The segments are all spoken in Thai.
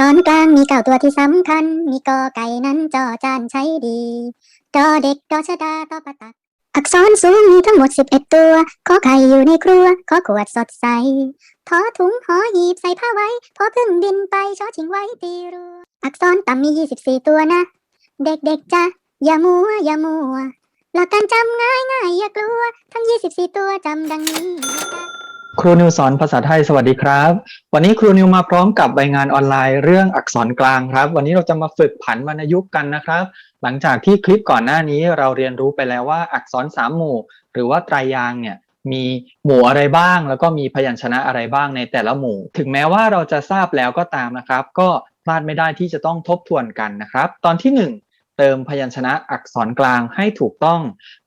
ษรกลางมีเก้าตัวที่สำคัญ มีกอไก่นั้นจอจานใช้ดีดอเด็กดอชะดาตอปะตัก อักษรสูงมีทั้งหมดสิบเอ็ดตัวขอไข่อยู่ในครัวขอขวดสดใสทอถุงหอหีบใส่ผ้าไว้ พอพึ่งบินไปชอชิงไว้ตีรัว อักษรต่ำมียี่สิบสี่ตัวนะ เด็กๆจ้ะอย่ามัวอย่ามัวหลักการจำง่ายง่ายอย่ากลัว ทั้งยี่สิบสี่ตัวจำดังนี้จ๊ะ ครูนิวสอนภาษาไทยสวัสดีครับ วันนี้ครูนิวมาพร้อมกับใบงานออนไลน์เรื่องอักษรกลางครับ วันนี้เราจะมาฝึกผันวรรณยุกต์กันนะครับ หลังจากที่คลิปก่อนหน้านี้เราเรียนรู้ไปแล้วว่าอักษรสามหมู่ หรือว่าไตรยางเนี่ยมีหมู่อะไรบ้าง แล้วก็มีพยัญชนะอะไรบ้างในแต่ละหมู่ ถึงแม้ว่าเราจะทราบแล้วก็ตามนะครับ ก็พลาดไม่ได้ที่จะต้องทบทวนกันนะครับ ตอนที่หนึ่งเติมพยัญชนะอักษรกลางให้ถูกต้อง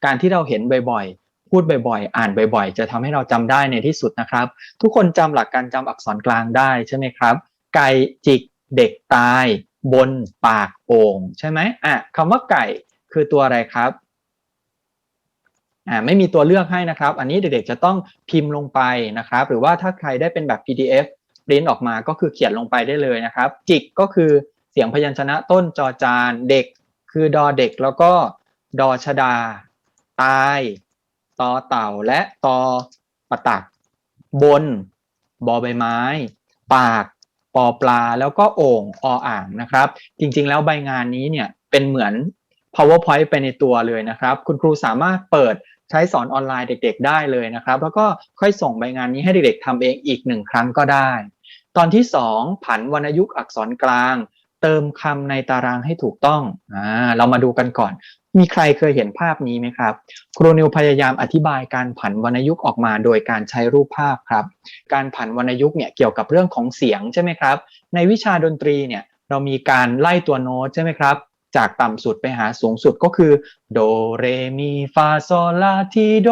การที่เราเห็นบ่อยๆ พูดบ่อยๆ อ่านบ่อยๆ จะทำให้เราจำได้ในที่สุดนะครับ ทุกคนจำหลักการจำอักษรกลางได้ใช่ไหมครับ ไก่จิกเด็กตาย บนปากโอ่งใช่ไหมอะคำว่าไก่คือตัวอะไรครับอ่าไม่มีตัวเลือกให้นะครับ อันนี้เด็กๆจะต้องพิมพ์ลงไปนะครับ หรือว่าถ้าใครได้เป็นแบบ PDF ปริ้นออกมาก็คือเขียนลงไปได้เลยนะครับ จิกก็คือเสียงพยัญชนะต้นจอจานเด็ก คือดอเด็กแล้วก็ดอชดา ตาย ตอเต่าและตอประตัก บน บอใบไม้ ปากปอปลาแล้วก็โอ่งออ่างนะครับ จริงๆ แล้วใบงานนี้เนี่ยเป็นเหมือน powerpoint ไปในตัวเลยนะครับ คุณครูสามารถเปิดใช้สอนออนไลน์เด็ก ๆ ได้เลยนะครับ แล้วก็ค่อยส่งใบงานนี้ให้เด็กๆทำเองอีกหนึ่งครั้งก็ได้ ตอนที่สองผันวรรณยุกต์อักษรกลาง เติมคำในตารางให้ถูกต้องอ่าเรามาดูกันก่อน มีใครเคยเห็นภาพนี้ไหมครับครูนิวพยายามอธิบายการผันวรรณยุกต์ออกมาโดยการใช้รูปภาพครับ การผันวรรณยุกต์เนี่ยเกี่ยวกับเรื่องของเสียงใช่ไหมครับ ในวิชาดนตรีเนี่ยเรามีการไล่ตัวโน้ตใช่ไหมครับจากต่ำสุดไปหาสูงสุดก็คือโดเรมีฟาโซลาทีโด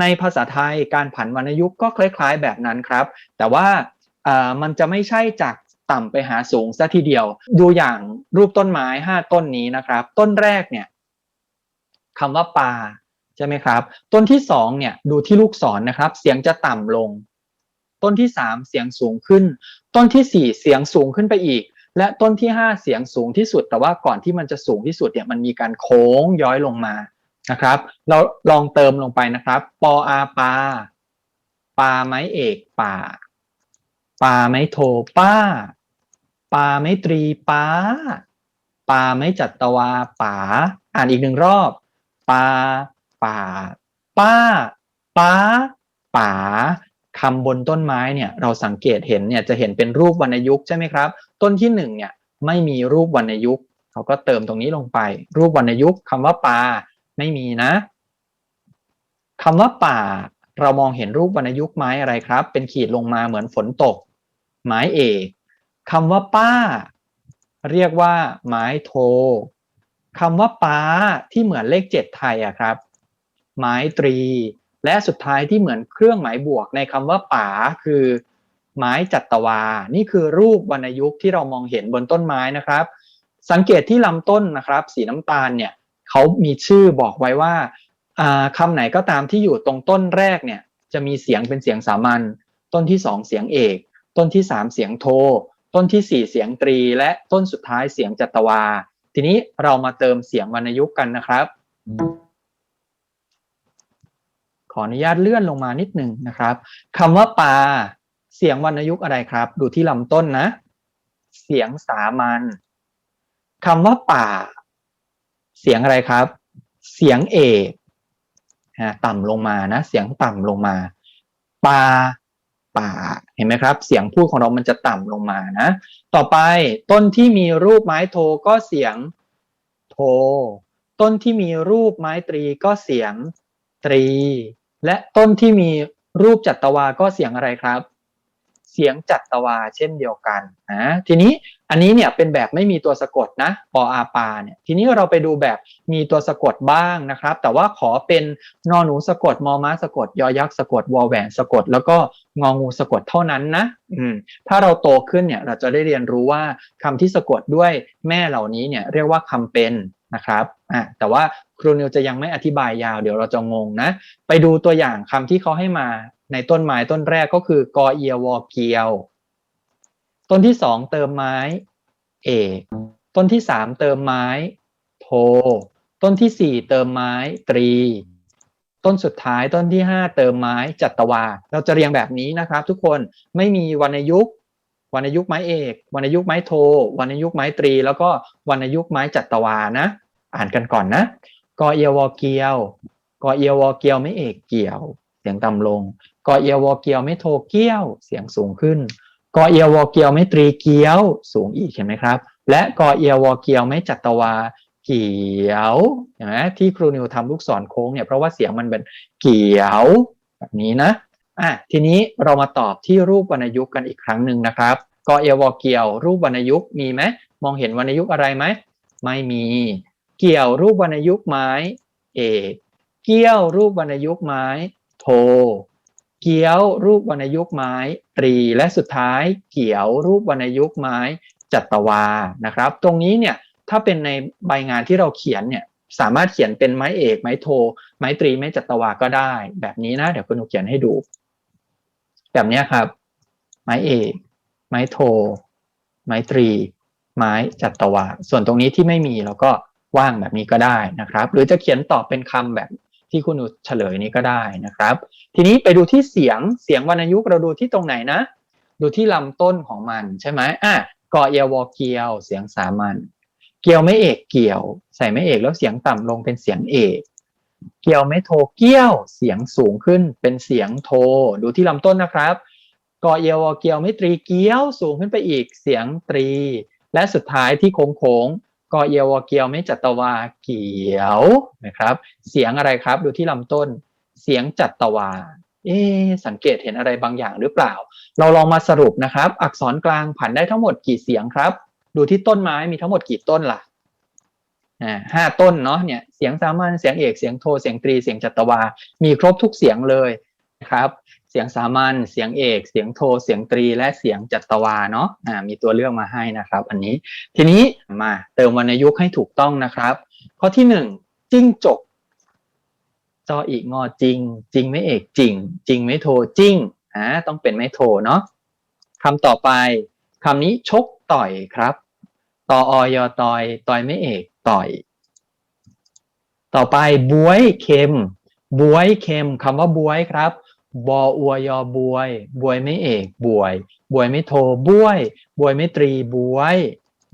ในภาษาไทยการผันวรรณยุกต์ก็คล้าย ๆ แบบนั้นครับ แต่ว่ามันจะไม่ใช่จากต่ำไปหาสูงซะทีเดียว ดูอย่างรูปต้นไม้ 5 ต้นนี้นะครับ ต้นแรกเนี่ย คำว่าปลาใช่ไหมครับ ต้นที่สองเนี่ยดูที่ลูกศรนะครับ เสียงจะต่ำลง ต้นที่สามเสียงสูงขึ้น ต้นที่สี่เสียงสูงขึ้นไปอีก และต้นที่ห้าเสียงสูงที่สุด แต่ว่าก่อนที่มันจะสูงที่สุดเนี่ยมันมีการโค้งย้อยลงมานะครับ เราลองเติมลงไปนะครับปออาปาปาไม้เอกป่าปาไม้โทป้าปาไม้ตรีป้าปาไม้จัตวาป๋าอ่านอีกหนึ่งรอบ ปาป่า ป้าป้าป๋าคำบนต้นไม้เนี่ยเราสังเกตเห็นเนี่ยจะเห็นเป็นรูปวรรณยุกต์ใช่ไหมครับ ต้นที่หนึ่งเนี่ยไม่มีรูปวรรณยุกต์เขาก็เติมตรงนี้ลงไป รูปวรรณยุกต์คำว่าปลาไม่มีนะคำว่าป่า เรามองเห็นรูปวรรณยุกต์ไม้อะไรครับ เป็นขีดลงมาเหมือนฝนตก ไม้เอกคำว่าป้า เรียกว่า ไม้โท คำว่าป้าที่เหมือนเลขเจ็ดไทยอะครับไม้ตรี และสุดท้ายที่เหมือนเครื่องหมายบวกในคำว่าป๋าคือไม้จัตวา นี่คือรูปวรรณยุกต์ที่เรามองเห็นบนต้นไม้นะครับ สังเกตที่ลำต้นนะครับ สีน้ำตาลเนี่ยเขามีชื่อบอกไว้ว่าคำไหนก็ตามที่อยู่ตรงต้นแรกเนี่ย จะมีเสียงเป็นเสียงสามัญต้นที่สองเสียงเอก ต้นที่สามเสียงโท ต้นที่สี่เสียงตรี และต้นสุดท้ายเสียงจัตวา ทีนี้เรามาเติมเสียงวรรณยุกต์กันนะครับ ขออนุญาตเลื่อนลงมานิดหนึ่งนะครับคำว่าปลาเสียงวรรณยุกต์อะไรครับ ดูที่ลำต้นนะ เสียงสามัญคำว่าป่า เสียงอะไรครับ เสียงเอกฮะต่ำลงมานะ เสียงต่ำลงมา ปลา ป่าเห็นไหมครับ เสียงพูดของเรามันจะต่ำลงมานะ ต่อไปต้นที่มีรูปไม้โทก็เสียงโท ต้นที่มีรูปไม้ตรีก็เสียงตรี และต้นที่มีรูปจัตวาก็เสียงอะไรครับ เสียงจัตวาเช่นเดียวกันนะทีนี้อันนี้เนี่ยเป็นแบบไม่มีตัวสะกดนะปออาปาเนี่ยทีนี้เราไปดูแบบมีตัวสะกดบ้างนะครับ แต่ว่าขอเป็นนอหนูสะกดมอม้าสะกด ยอยักษ์สะกดวอแหวนสะกด แล้วก็งองูสะกดเท่านั้นนะอืมถ้าเราโตขึ้นเนี่ยเราจะได้เรียนรู้ว่าคำที่สะกดด้วยแม่เหล่านี้เนี่ยเรียกว่าคำเป็นนะครับอะแต่ว่าครูนิวจะยังไม่อธิบายยาวเดี๋ยวเราจะงงนะ ไปดูตัวอย่างคำที่เขาให้มา ในต้นไม้ต้นแรกก็คือกอเอียวอเกียว ต้นที่สองเติมไม้เอกต้นที่สามเติมไม้โท ต้นที่สี่เติมไม้ตรี ต้นสุดท้ายต้นที่ห้าเติมไม้จัตวา เราจะเรียงแบบนี้นะครับ ทุกคนไม่มีวรรณยุกต์วรรณยุกต์ไม้เอกวรรณยุกต์ไม้โทวรรณยุกต์ไม้ตรี แล้วก็วรรณยุกต์ไม้จัตวานะ อ่านกันก่อนนะกอเอียวอเกียวกอเอียววอเกียวไม่เอกเกี่ยว เสียงต่ำลง กอเอียววอเกียวไม่โทเกี้ยว เสียงสูงขึ้น กอเอียววอเกียวไม่ตรีเกี้ยว สูงอีกเห็นไหมครับ และกอเอียววอเกียวไม่จัตวาเกียวเห็นไหมที่ครูนิวทำลูกศรโค้งเนี่ยเพราะว่าเสียงมันเป็นเกียวแบบนี้นะอะทีนี้เรามาตอบที่รูปวรรณยุกต์กันอีกครั้งหนึ่งนะครับกอเอียววอเกียว รูปวรรณยุกต์มีไหมมองเห็นวรรณยุกต์อะไรไหมไม่มี เกี่ยวรูปวรรณยุกต์ไม้เอกเกี้ยวรูปวรรณยุกต์ไม้โท เกี้ยวรูปวรรณยุกต์ไม้ตรีและสุดท้ายเกี่ยวรูปวรรณยุกต์ไม้จัตวานะครับ ตรงนี้เนี่ยถ้าเป็นในใบงานที่เราเขียนเนี่ยสามารถเขียนเป็นไม้เอกไม้โท ไม้ตรีไม้จัตวาก็ได้ แบบนี้นะเดี๋ยวคุณหนูเขียนให้ดู แบบนี้ครับ ไม้เอกไม้โท ไม้ตรี ไม้จัตวาส่วนตรงนี้ที่ไม่มีเราก็ว่างแบบนี้ก็ได้นะครับ หรือจะเขียนตอบเป็นคำแบบ ที่คุณหนูเฉลยนี้ก็ได้นะครับ ทีนี้ไปดูที่เสียงเสียงวรรณยุกต์เราดูที่ตรงไหนนะ ดูที่ลำต้นของมันใช่ไหมอะกอเอียววอเกียว เสียงสามัญเกียวไม่เอกเกี่ยว ใส่ไม่เอกแล้วเสียงต่ำลงเป็นเสียงเอกเกี่ยวไม่โทเกี้ยว เสียงสูงขึ้นเป็นเสียงโท ดูที่ลำต้นนะครับกอเอียววอเกียวไม่ตรีเกี้ยวสูงขึ้นไปอีกเสียงตรี และสุดท้ายที่โค้งโค้ง กอเอียวอเกียวไม่จัตวาเกียวนะครับ เสียงอะไรครับดูที่ลำต้น เสียงจัตวา เอ๊สังเกตเห็นอะไรบางอย่างหรือเปล่า เราลองมาสรุปนะครับ อักษรกลางผันได้ทั้งหมดกี่เสียงครับ ดูที่ต้นไม้มีทั้งหมดกี่ต้นล่ะอ่าห้าต้นเนาะเนี่ยเสียงสามัญเสียงเอกเสียงโทเสียงตรีเสียงจัตวา มีครบทุกเสียงเลยนะครับ เสียงสามัญเสียงเอก เสียงโทเสียงตรี และเสียงจัตวาเนาะอ่ามีตัวเลือกมาให้นะครับ อันนี้ทีนี้มาเติมวรรณยุกต์ให้ถูกต้องนะครับ ข้อที่หนึ่งจิ้งจกจออีกงอจริง จริงไม่เอกจริง จริงไม่โทจิ้งอ่าต้องเป็นไม่โทเนาะคำต่อไปคำนี้ชกต่อยครับตออยอตอยตอยไม่เอกต่อย ต่อไปบวยเค็มบวยเค็มคำว่าบวยครับ บออวยอบวย บวยไม่เอกบวย บวยไม่โทบวย บวยไม่ตรีบวย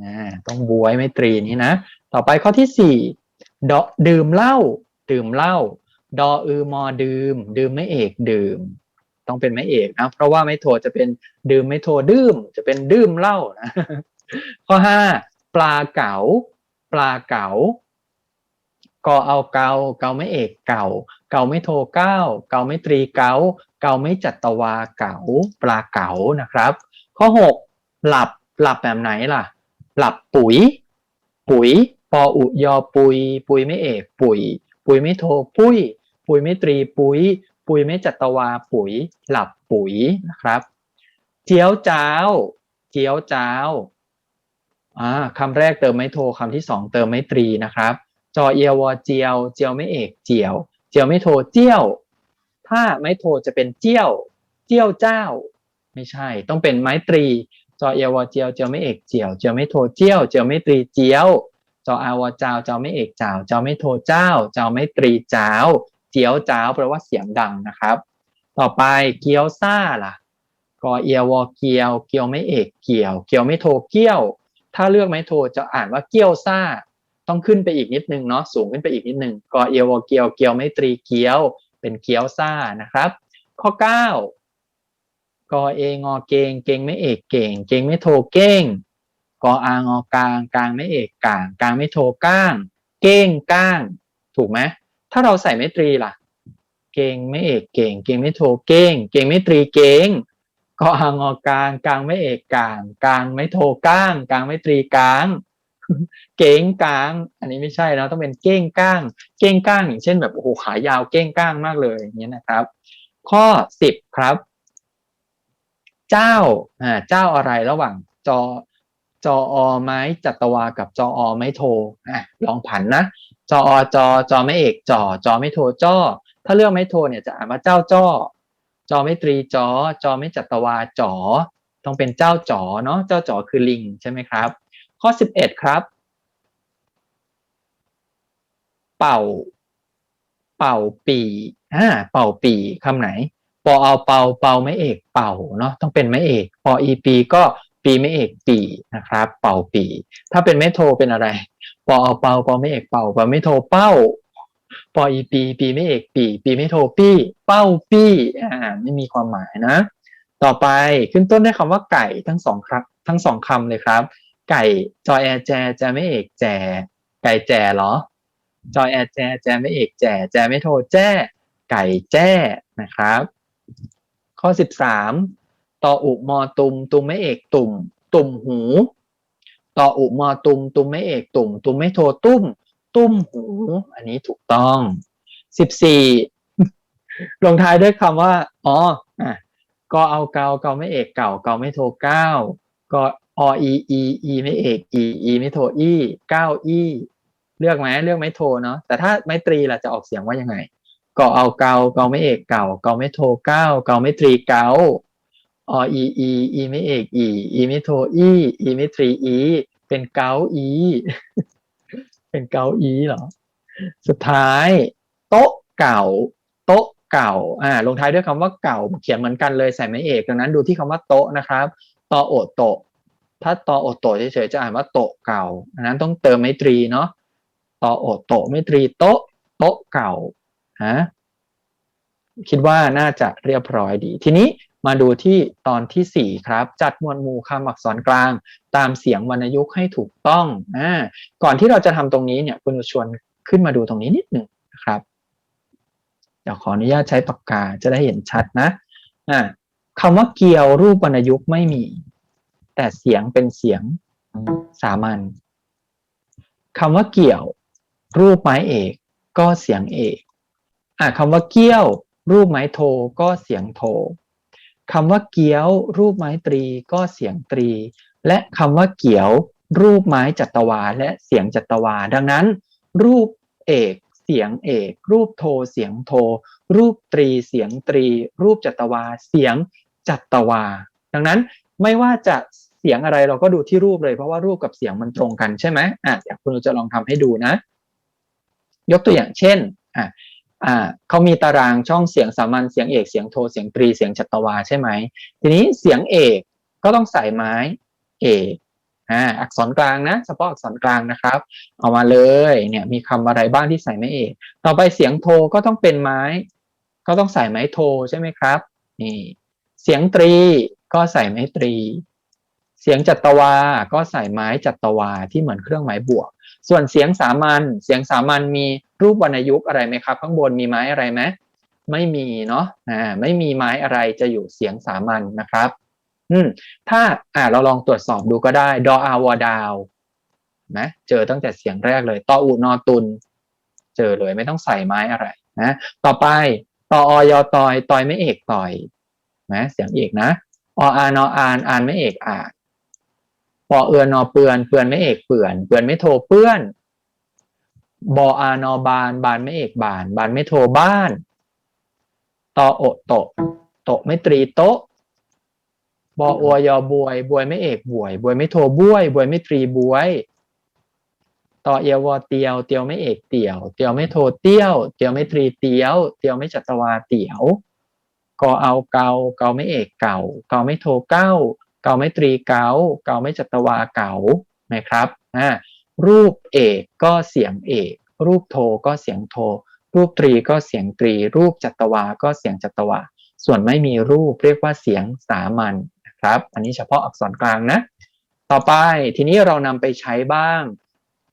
อ่าต้องบวยไม่ตรีนี้นะ ต่อไปข้อที่สี่ดอดื่มเหล้าดื่มเหล้าดออือมอดื่ม ดื่มไม่เอกดื่ม ต้องเป็นไม่เอกนะเพราะว่าไม่โทจะเป็นดื่มไม่โทดื่ม จะเป็นดื่มเหล้านะข้อห้าปลาเก๋าปลาเก๋ากอเอาเกาเกาไม่เอกเก่า เกาไม่โทเก้าเกาไม่ตรีเกาเกาไม่จัตวาเกาปลาเก๋านะครับ ข้อหกหลับหลับแบบไหนล่ะ หลับปุ๋ย ปุ๋ยปออุยอปุย ปุยไม่เอกปุ๋ย ปุ๋ยไม่โทปุ้ย ปุ๋ยไม่ตรีปุ้ยปุ๋ยไม่จัตวาปุ๋ย หลับปุ๋ยนะครับ เจียวจ้าวเจียวจ้าวอ่าคำแรกเติมไม่โทคำที่สองเติมไม่ตรีนะครับ จอเอียววอเจียว เจียวไม่เอกเจียว จียวไม่โทเจียว ถ้าไม่โทจะเป็นเจียว เจียวเจ้า ไม่ใช่ ต้องเป็นไม้ตรี จอเอววอเจียว เจียวไม่เอกเจียว เจียวไม่โทเจียว เจียวไม่ตรีเจียว จออาวอจาวเจ้าไม่เอกเจ้า เจ้าไม่โทเจ้า เจ้าไม่ตรีเจ้า เจียวเจ้าแปลว่าเสียงดังนะครับ ต่อไปเกียวซ่าล่ะ กอเอววอเกียว เกียวไม่เอกเกียว เกียวไม่โทเกี้ยว ถ้าเลือกไม่โทจะอ่านว่าเกี้ยวซ่า ต้องขึ้นไปอีกนิดนึงเนาะสูงขึ้นไปอีกนิดนึงกอเอียวเกียวเกียวไม่ตรีเกียว เป็นเกียวซ่านะครับ ข้อเก้ากอเองอเกงเกงไม่เอกเก่ง เกงไม่โทเก้งกออางอกลางกลางไม่เอกกลางกลางไม่โทก้าง เก้งก้าง ถูกไหมถ้าเราใส่ไม่ตรีล่ะ เก่งไม่เอกเก่ง เก่งไม่โทเก้ง เก่งไม่ตรีเก่งก็อางอกลางกลางไม่เอกกลางกลางไม่โทก้าง กลางไม่ตรีกลาง เก้งกลาง อันนี้ไม่ใช่นะต้องเป็นเก้งก้าง เก้งก้างอย่างเช่นแบบโอ้โหขายาวเก้งก้างมากเลยอย่างเงี้ยนะครับ ข้อสิบครับ เจ้าอ่าเจ้าอะไรระหว่างจอจออไม้จัตวากับจออไม้โทอะลองผันนะจออจอจอไม่เอกจอจอไม่โทจ้อถ้าเลือกไม่โทเนี่ยจะอ่านว่าเจ้าจ้อจอไม่ตรีจอจอไม่จัตวาจอต้องเป็นเจ้าจ๋อเนาะเจ้าจ๋อคือลิงใช่ไหมครับ ข้อสิบเอ็ดครับ เป่า เป่าปีอ่าเป่าปีคำไหนปอเอาเป่าเป่าไม่เอกเป่าเนาะต้องเป็นไม่เอกปออีปีก็ปีไม่เอกปีนะครับ เป่าปี ถ้าเป็นไม่โทเป็นอะไรปอเอาเป่าเป่าไม่เอกเป่าเป่าไม่โทเป้าปออีปี ปีไม่เอกปี ปีไม่โทปี้ เป้าปี้อ่าไม่มีความหมายนะ ต่อไปขึ้นต้นด้วยคำว่าไก่ทั้งสองครับ ทั้งสองคำเลยครับ ไก่จอยแอแจแจไม่เอกแจ ไก่แจเหรอ จอยแอแจแจไม่เอกแจ แจไม่โทรแจ้ ไก่แจ้นะครับ ข้อสิบสามตออุมอตุมตุมไม่เอกตุ่ม ตุ่มหูตออุมอตุมตุมไม่เอกตุ่ม ตุมไม่โทรตุ้ม ตุ้มหู อันนี้ถูกต้องสิบสี่ลงท้ายด้วยคำว่า อ๋ออะก็เอาเกาเกาไม่เอกเก่าเกาไม่โทรเก้าก็ ออีอีอีไม่เอกอีอีไม่โทอีเก้าอีเลือกไหมเลือกไม่โทเนาะแต่ถ้าไม่ตรีล่ะจะออกเสียงว่ายังไงก็เอาเกาเกาไม่เอกเก่าเกาไม่โทเก้าเกาไม่ตรีเกาออีอีอีไม่เอกอีอีไม่โทอีอีไม่ตรีอีเป็นเกาอีเป็นเกาอีเหรอสุดท้าย โต๊ะเก่า โต๊ะเก่าอ่าลงท้ายด้วยคำว่าเก่าเขียนเหมือนกันเลยใส่ไม่เอกดังนั้นดูที่คำว่าโต๊ะนะครับตอโอโตะ ถ้าตอโอโตเฉยๆจะอ่านว่าโตเก่าอันนั้นต้องเติมไมตรีเนาะตอโอโตไมตรีโตโตเก่าฮะคิดว่าน่าจะเรียบร้อยดี ทีนี้มาดูที่ตอนที่สี่ครับ จัดมวดหมู่คำอักษรกลาง ตามเสียงวรรณยุกต์ให้ถูกต้องอ่าก่อนที่เราจะทำตรงนี้เนี่ยคุณชวนขึ้นมาดูตรงนี้นิดหนึ่งนะครับเดี๋ยวขออนุญาตใช้ปากกาจะได้เห็นชัดนะอ่าคำว่าเกี่ยวรูปวรรณยุกต์ไม่มี แต่เสียงเป็นเสียงสามัญคำว่าเกี่ยว รูปไม้เอก ก็เสียงเอกอะคำว่าเกี้ยว รูปไม้โทก็เสียงโทคำว่าเกี้ยว รูปไม้ตรีก็เสียงตรี และคำว่าเกี่ยว รูปไม้จัตวา และเสียงจัตวา ดังนั้น รูปเอกเสียงเอก รูปโทเสียงโท รูปตรีเสียงตรี รูปจัตวา เสียงจัตวา ดังนั้นไม่ว่าจะ สียงอะไรเราก็ดูที่รูปเลยเพราะว่ารูปกับเสียงมันตรงกันใช่ไหมอะเดี๋ยวคุณจะลองทำให้ดูนะ ยกตัวอย่างเช่นอะอ่าเขามีตารางช่องเสียงสามัญเสียงเอกเสียงโทเสียงตรีเสียงจัตวาใช่ไหมทีนี้เสียงเอกก็ต้องใส่ไม้เอกอ่าอักษรกลางนะเฉพาะอักษรกลางนะครับ เอามาเลยเนี่ยมีคำอะไรบ้างที่ใส่ไม้เอก ต่อไปเสียงโทก็ต้องเป็นไม้ ก็ต้องใส่ไม้โทใช่ไหมครับนี่เสียงตรีก็ใส่ไม้ตรี เสียงจัตวา ก็ใส่ไม้จัตวาที่เหมือนเครื่องหมายบวก ส่วนเสียงสามัญ เสียงสามัญมีรูปวรรณยุกต์อะไรไหมครับ ข้างบนมีไม้อะไรไหมไม่มีเนาะ อ่า ไม่มีไม้อะไรจะอยู่เสียงสามัญนะครับ อืม ถ้า อ่า เราลองตรวจสอบดูก็ได้ ดออาวดาวนะเจอตั้งแต่เสียงแรกเลย ตออูนอตุน เจอเลยไม่ต้องใส่ไม้อะไรนะ ต่อไปตออยอตอย ตอยไม่เอกต่อยนะเสียงเอกนะ ออานออานอานไม่เอกอ่าน ปอเอือนนอเปือนเปือนไม่เอกเปื่อนเปือนไม่โทเปื้อนบออานอบาน บานไม่เอกบาน บานไม่โทบ้านตอโอโตโตไม่ตรีโตบออวยอบวย บวยไม่เอกบวย บวยไม่โทบวย บวยไม่ตรีบวยต่อเอียววอเตียว เตียวไม่เอกเตียว เตียวไม่โทเตี้ยว เตียวไม่ตรีเตี้ยว เตียวไม่จัตวาเตียวกอเอาเกาเกาไม่เอกเก่าเกาไม่โทเก้า เกาไม่ตรีเกาเกาไม่จัตวาเก่านะครับอ่ารูปเอกก็เสียงเอก รูปโทก็เสียงโท รูปตรีก็เสียงตรี รูปจัตวาก็เสียงจัตวา ส่วนไม่มีรูปเรียกว่าเสียงสามัญนะครับ อันนี้เฉพาะอักษรกลางนะ ต่อไปทีนี้เรานำไปใช้บ้าง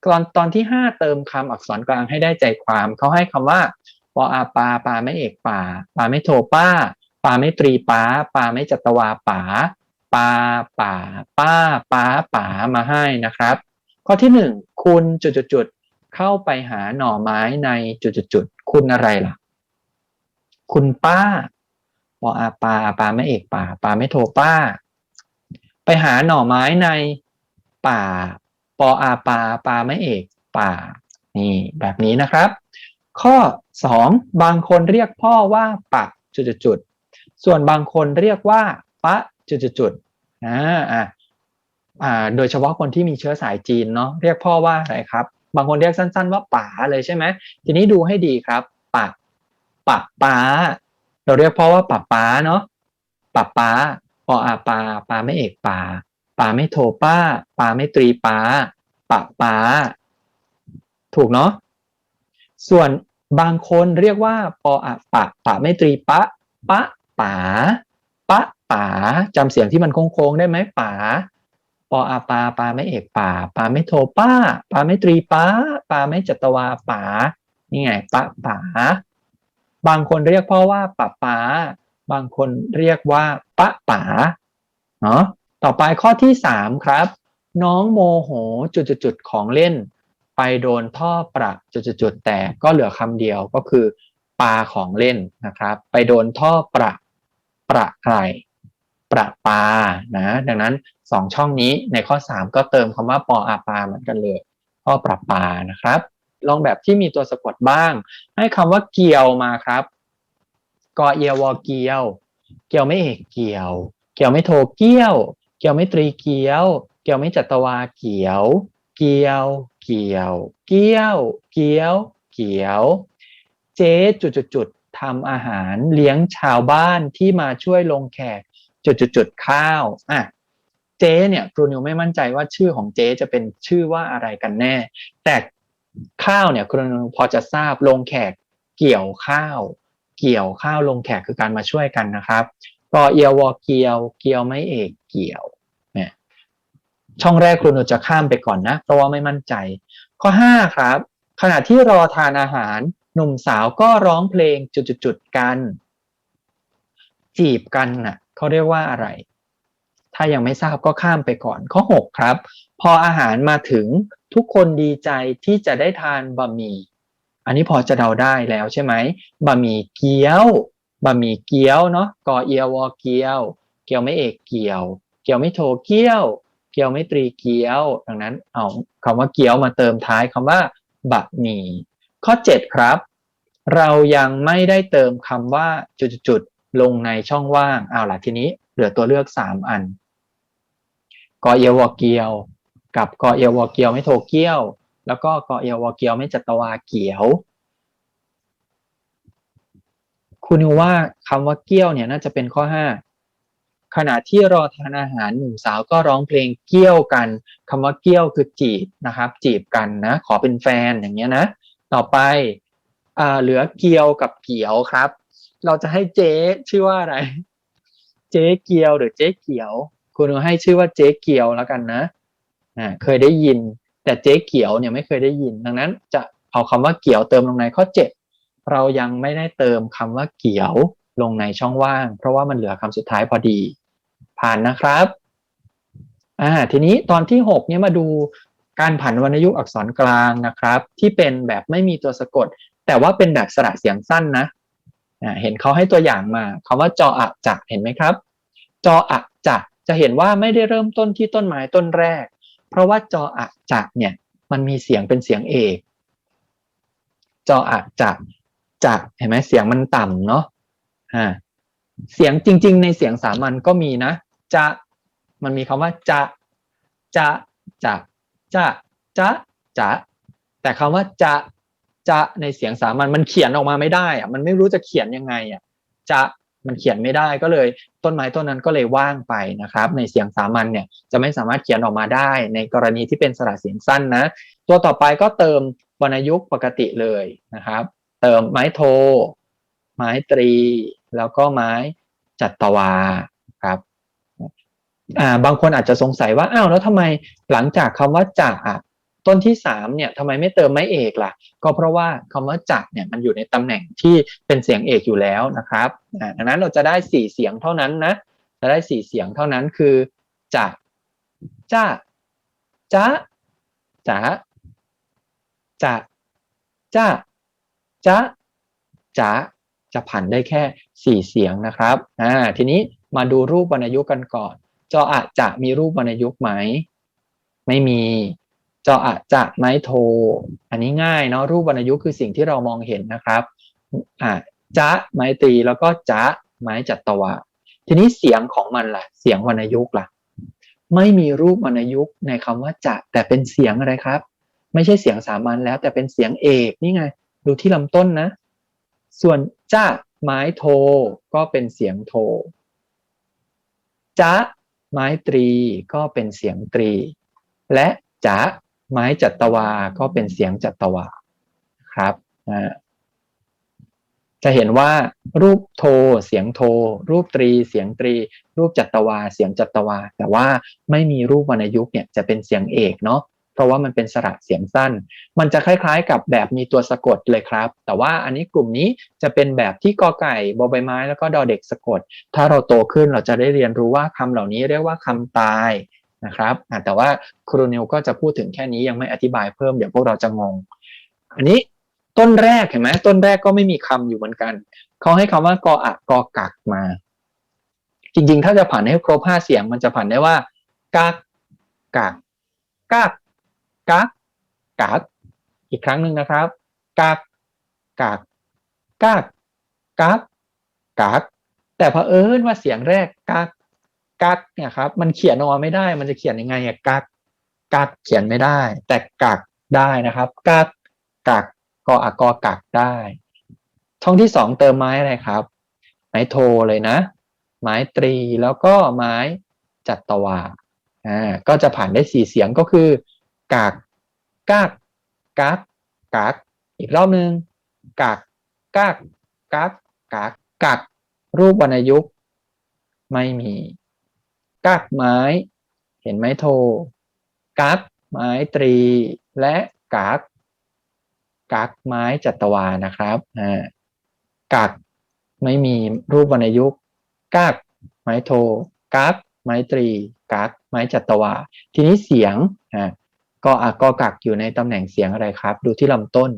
ตอนตอนที่ห้าเติมคำอักษรกลางให้ได้ใจความเขาให้คำว่าปออาปาปาไม่เอกป่าปาไม่โทป้าปาไม่ตรีป้าปาไม่จัตวาป๋า ปาป่าป้าป้าป๋ามาให้นะครับ ข้อที่หนึ่งคุณจุดๆๆเข้าไปหาหน่อไม้ในจุดๆๆคุณอะไรล่ะ คุณป้าปออาปาปาไม่เอกป่าปาไม่โทป้า ไปหาหน่อไม้ในป่า ปออาปาปาไม่เอกป่า นี่แบบนี้นะครับ ข้อสองบางคนเรียกพ่อว่าปะจุดๆๆส่วนบางคนเรียกว่าปะ จุดๆอ่าอ่าอ่าโดยเฉพาะคนที่มีเชื้อสายจีนเนาะเรียกพ่อว่าอะไรครับ บางคนเรียกสั้นๆว่าป๋าเลยใช่ไหมทีนี้ดูให้ดีครับป๋าป๋าป๋าเราเรียกพ่อว่าป๋าป๋าเนาะป๋าป๋าปออาปาปาไม่เอกป๋าป๋าไม่โทป้าป๋าไม่ตรีป้าป๋าป๋าถูกเนาะส่วนบางคนเรียกว่าปออะปะปะไม่ตรีปะ ปะป๋า ปะป๋าจำเสียงที่มันโค้งๆได้ไหมป๋าปออาปาปาไม่เอกป๋าปาไม่โทป้าปาไม่ตรีป้าปาไม่จัตวาป๋านี่ไงปะป๋าบางคนเรียกพ่อว่าปะป๋าบางคนเรียกว่าปะป๋าเนาะต่อไปข้อที่สามครับ น้องโมโหจุดๆของเล่น ไปโดนท่อประจุดๆๆแต่ก็เหลือคำเดียวก็คือ ปลาของเล่นนะครับ ไปโดนท่อประ ประอะไรประปานะดังนั้นสองช่องนี้ในข้อ 3 ก็เติมคำว่าปออาปาเหมือนกันเลยท่อประปานะครับ ลองแบบที่มีตัวสะกดบ้าง ให้คำว่าเกี่ยวมาครับกอเอียวอเกี่ยว เกี่ยวไม่เอกเกี่ยว เกี่ยวไม่โทเกี่ยว เกี่ยวไม่ตรีเกี่ยว เกี่ยวไม่จัตวาเกี่ยว เกี่ยว เกี่ยว เกี่ยว เกี่ยว เกี่ยว เจ๊จุดๆๆ ทำอาหารเลี้ยงชาวบ้านที่มาช่วยลงแขกจุดๆๆข้าวอะเจ๊เนี่ยครูนิวไม่มั่นใจว่าชื่อของเจ๊จะเป็นชื่อว่าอะไรกันแน่ แต่ข้าวเนี่ยครูนิวพอจะทราบลงแขกเกี่ยวข้าว เกี่ยวข้าวลงแขกคือการมาช่วยกันนะครับกอเอียววอเกียว เกียวไม่เอกเกี่ยวเนี่ยช่องแรกครูนุจะข้ามไปก่อนนะ เพราะว่าไม่มั่นใจ ข้อ 5 ครับ ขณะที่รอทานอาหาร หนุ่มสาวก็ร้องเพลงจุดๆกัน จีบกันน่ะเขาเรียกว่าอะไร ถ้ายังไม่ทราบก็ข้ามไปก่อนข้อ 6 ครับ พออาหารมาถึงทุกคนดีใจที่จะได้ทานบะหมี่อันนี้พอจะเดาได้แล้วใช่ไหมบะหมี่เกี๊ยวบะหมี่เกี๊ยวเนาะกอเอียววอเกี๊ยว เกี๊ยวไม่เอกเกี๊ยว เกี๊ยวไม่โทเกี๊ยว เกี๊ยวไม่ตรีเกี๊ยว ดังนั้นเอาคำว่าเกี๊ยวมาเติมท้ายคำว่าบะหมี่ ข้อ 7 ครับ เรายังไม่ได้เติมคำว่าจุดๆลงในช่องว่างเอาล่ะทีนี้เหลือตัวเลือก 3 อันกอเอียววอเกียว กับกอเอียววอเกียวไม่โทเกียว แล้วก็กอเอียววอเกียวไม่จัตวาเกียว คุณนิวว่าคำว่าเกี้ยวเนี่ยน่าจะเป็นข้อ 5 ขณะที่รอทานอาหารหนุ่มสาวก็ร้องเพลงเกี้ยวกันคำว่าเกี้ยวคือจีบนะครับ จีบกันนะ ขอเป็นแฟนอย่างเงี้ยนะ ต่อไปอ่าเหลือเกียวกับเกียวครับ เราจะให้เจ๊ชื่อว่าอะไร เจ๊เกียวหรือเจ๊เกียว คุณนิวให้ชื่อว่าเจ๊เกียวแล้วกันนะอ่าเคยได้ยิน แต่เจ๊เกียวเนี่ยไม่เคยได้ยิน ดังนั้น จะเอาคำว่าเกียวเติมลงในข้อ 7 เรายังไม่ได้เติมคำว่าเกี่ยวลงในช่องว่าง เพราะว่ามันเหลือคำสุดท้ายพอดี ผ่านนะครับอ่าทีนี้ตอนที่ 6 เนี่ยมาดู การผันวรรณยุกต์อักษรกลางนะครับ ที่เป็นแบบไม่มีตัวสะกด แต่ว่าเป็นแบบสระเสียงสั้นนะเห็นเขาให้ตัวอย่างมาคำว่าจออะจักเห็นไหมครับ จออะจักจะเห็นว่าไม่ได้เริ่มต้นที่ต้นไม้ต้นแรก เพราะว่าจออะจักเนี่ยมันมีเสียงเป็นเสียงเอกจออะจักจะเห็นไหมเสียงมันต่ำเนาะอ่าเสียงจริง ๆ ในเสียงสามัญก็มีนะ จะมันมีคำว่าจะจะจะ จะจะจะแต่คำว่าจะจะในเสียงสามัญมันเขียนออกมาไม่ได้อะมันไม่รู้จะเขียนยังไงอะจะมันเขียนไม่ได้ก็เลยต้นไม้ต้นนั้นก็เลยว่างไปนะครับ ในเสียงสามัญเนี่ยจะไม่สามารถเขียนออกมาได้ ในกรณีที่เป็นสระเสียงสั้นนะ ตัวต่อไปก็เติมวรรณยุกต์ปกติเลยนะครับ เติมไม้โท ไม้ตรี แล้วก็ไม้จัตวาครับ อ่าบางคนอาจจะสงสัยว่าอ้าวแล้วทำไมหลังจากคำว่าจะต้นที่3เนี่ยทำไมไม่เติมไม้เอกล่ะ ก็เพราะว่าคำว่าจักเนี่ยมันอยู่ในตำแหน่งที่เป็นเสียงเอกอยู่แล้วนะครับดังนั้นเราจะได้ 4 เสียงเท่านั้นนะจะได้ 4 เสียงเท่านั้นคือจะจ้าจ้าจ๋าจะจ้าจ้าจ๋าจะผันได้แค่ 4 เสียงนะครับอ่าทีนี้มาดูรูปวรรณยุกันก่อน จออะจะมีรูปวรรณยุกต์ไหม ไม่มี จออะจะไม้โท อันนี้ง่ายเนาะรูปวรรณยุกต์คือสิ่งที่เรามองเห็นนะครับอ่าจะไม้ตีแล้วก็จะไม้จัตวาทีนี้เสียงของมันล่ะ เสียงวรรณยุกต์ล่ะ ไม่มีรูปวรรณยุกต์ในคำว่าจะแต่เป็นเสียงอะไรครับ ไม่ใช่เสียงสามัญแล้ว แต่เป็นเสียงเอกนี่ไง ดูที่ลำต้นนะ ส่วนจะไม้โทก็เป็นเสียงโทจะ ไม้ตรีก็เป็นเสียงตรี และจะไม้จัตวา ก็เป็นเสียงจัตวาครับจะเห็นว่ารูปโทเสียงโท รูปตรีเสียงตรี รูปจัตวา เสียงจัตวา แต่ว่าไม่มีรูปวรรณยุกต์เนี่ยจะเป็นเสียงเอกเนาะ ราะว่ามันเป็นสระเสียงสั้น มันจะคล้ายๆ กับแบบมีตัวสะกดเลยครับ แต่ว่าอันนี้กลุ่มนี้จะเป็นแบบที่กอไก่บอใบไม้แล้วก็ดอเด็กสะกด ถ้าเราโตขึ้นเราจะได้เรียนรู้ว่าคำเหล่านี้เรียกว่าคำตายนะครับแต่ว่าครูนิวก็จะพูดถึงแค่นี้ยังไม่อธิบายเพิ่มเดี๋ยวพวกเราจะงง อันนี้ต้นแรกเห็นไหมต้นแรกก็ไม่มีคำอยู่เหมือนกันเขาให้คำว่ากออะกอกักมา จริงๆ ถ้าจะผ่านให้ครบห้าเสียงมันจะผ่านได้ว่ากักกักกัก กักกักอีกครั้งหนึ่งนะครับกักกักกักกักกักแต่เผอิญว่าเสียงแรกกักกักเนี่ยครับมันเขียนออกมาไม่ได้ มันจะเขียนยังไงอะกักกักเขียนไม่ได้ แต่กักได้นะครับกักกักกออะกอกักได้ ช่องที่สองเติมไม้อะไรครับ ไม้โทเลยนะ ไม้ตรีแล้วก็ไม้จัตวาอ่าก็จะผ่านได้สี่เสียงก็คือ กากกากกักกักอีกรอบหนึ่งกากกากกักกักกักรูปวรรณยุกต์ไม่มีกักไม้ เห็นไหมโทกักไม้ตรี และกักกักไม้จัตวานะครับอ่ากักไม่มีรูปวรรณยุกต์กักไม้โทกักไม้ตรีกักไม้จัตวา ทีนี้เสียงอ่า ก็อะก็กักอยู่ในตำแหน่งเสียงอะไรครับ ดูที่ลำต้น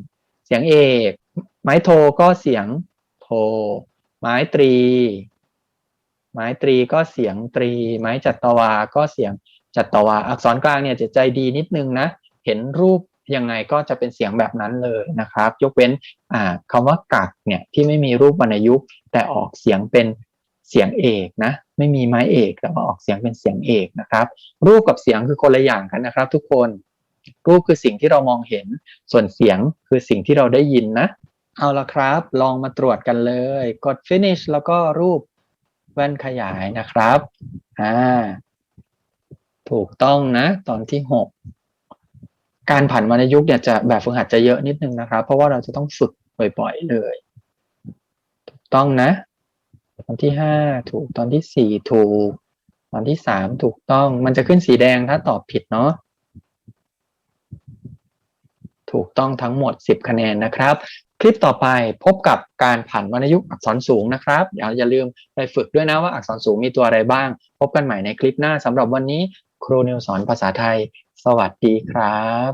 เสียงเอก ไม้โทก็เสียงโท ไม้ตรี ไม้ตรีก็เสียงตรี ไม้จัตวา ก็เสียงจัตวา อักษรกลางเนี่ยจะใจดีนิดนึงนะ เห็นรูปยังไงก็จะเป็นเสียงแบบนั้นเลยนะครับ ยกเว้นอ่าคำว่ากักเนี่ยที่ไม่มีรูปวรรณยุกต์แต่ออกเสียงเป็นเสียงเอกนะ ไม่มีไม้เอกแต่ว่าออกเสียงเป็นเสียงเอกนะครับ รูปกับเสียงคือคนละอย่างกันนะครับ ทุกคน รูปคือสิ่งที่เรามองเห็น ส่วนเสียงคือสิ่งที่เราได้ยินนะ เอาละครับ ลองมาตรวจกันเลย กด finish แล้วก็รูปแว่นขยายนะครับอ่าถูกต้องนะ ตอนที่หกการผ่านวรรณยุกต์เนี่ยจะแบบฝึกหัดจะเยอะนิดนึงนะครับ เพราะว่าเราจะต้องฝึกบ่อยๆเลย ถูกต้องนะ ตอนที่ห้าถูกตอนที่สี่ถูก ตอนที่สามถูกต้อง มันจะขึ้นสีแดงถ้าตอบผิดเนาะ ถูกต้องทั้งหมดสิบคะแนนนะครับ คลิปต่อไปพบกับการผ่านวรรณยุกต์อักษรสูงนะครับอย่าอย่าลืมไปฝึกด้วยนะว่าอักษรสูงมีตัวอะไรบ้าง พบกันใหม่ในคลิปหน้าสำหรับวันนี้ ครูนิวสอนภาษาไทย สวัสดีครับ